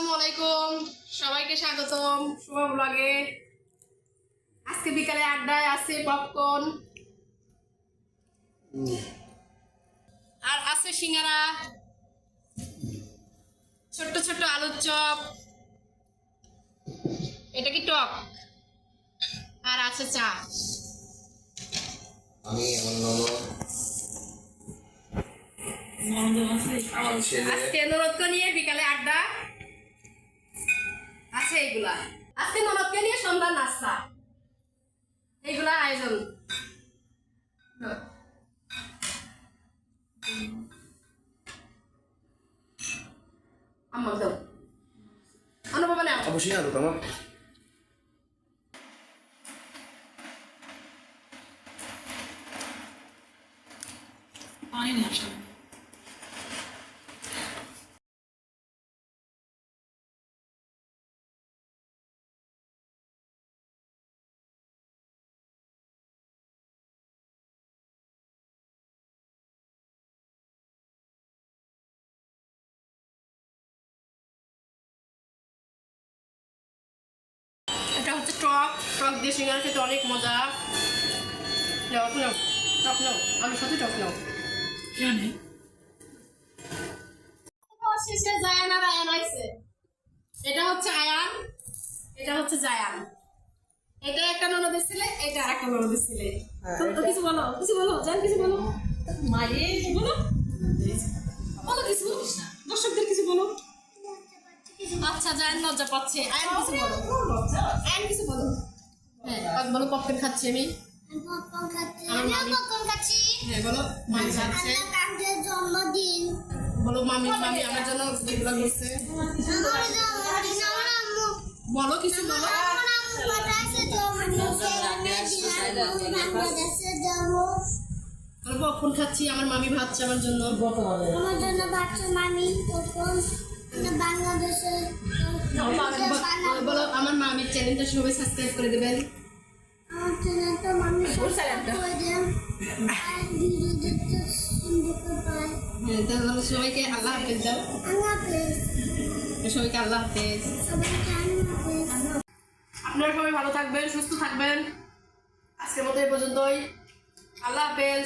আসসালামু আলাইকুম। সবাইকে স্বাগতম শুভ ব্লগে। আজকে বিকালে আড্ডায় আছে পপকর্ন আর আছে সিঙ্গারা। ছোট্ট ছোট্ট আলুর চপ। এটা কি টক? আর আছে চা। আমি আমার আজকে ননদকে নিয়ে বিকালে আড্ডা। আছে এইগুলা। আজকে ননদকে নিয়ে সন্ধ্যা নাস্তা। এইগুলা আয়োজন। আমার দাও। আনো বাবা নাও অবশ্যই আলু তোমার। পানি নিয়ে আসলাম এটা হচ্ছে টক টক দিয়ে সিঙ্গারা খেতে অনেক মজা। নাও নাও টক নাও আলুর সাথে টক নাও। শেষে জায়ান আর আয়ান আইছে এটা হচ্ছে আয়ান এটা হচ্ছে জায়ান। এটা একটা ননদের ছেলে এটা আর একটা ননদের ছেলে। তো তো কিছু বলো কিছু বলো জান কিছু বলো। মায়ে বলো। বলো কিছু। দর্শকদের কিছু বলো। আচ্ছা জায়ান লজ্জা পাচ্ছে। আয়ান কিছু বলো। আয়ান কিছু বলো। হ্যাঁ আর বলো পপকর্ন খাচ্ছি আমি। পপকর্ন খাচ্ছি। আমার মামি- পপকর্ন খাচ্ছি। হ্যাঁ বলো মামি খাচ্ছে জন্মদিন। বলো মামি মামি আমার জন্য এগুলো করছে। আমার জন্মদিন আমার আম্মু। বলো কিছু বলো। আমার আম্মু বাতাসে জন্মদিন। বাংলাদেশে পপকর্ন খাচ্ছি আমার মামি ভাবছে আমার জন্য। আমার জন্য বাচ্চা মামি পপকর্ন আমার মামির চ্যানেলটা সবাই সাবস্ক্রাইব করে দেবেন। হ্যাঁ সবাইকে আল্লাহ হাফেজ দাও। সবাইকে আল্লাহ হাফেজ। আপনারা সবাই ভালো থাকবেন সুস্থ থাকবেন। আজকের মতো এই পর্যন্তই। আল্লাহ হাফেজ।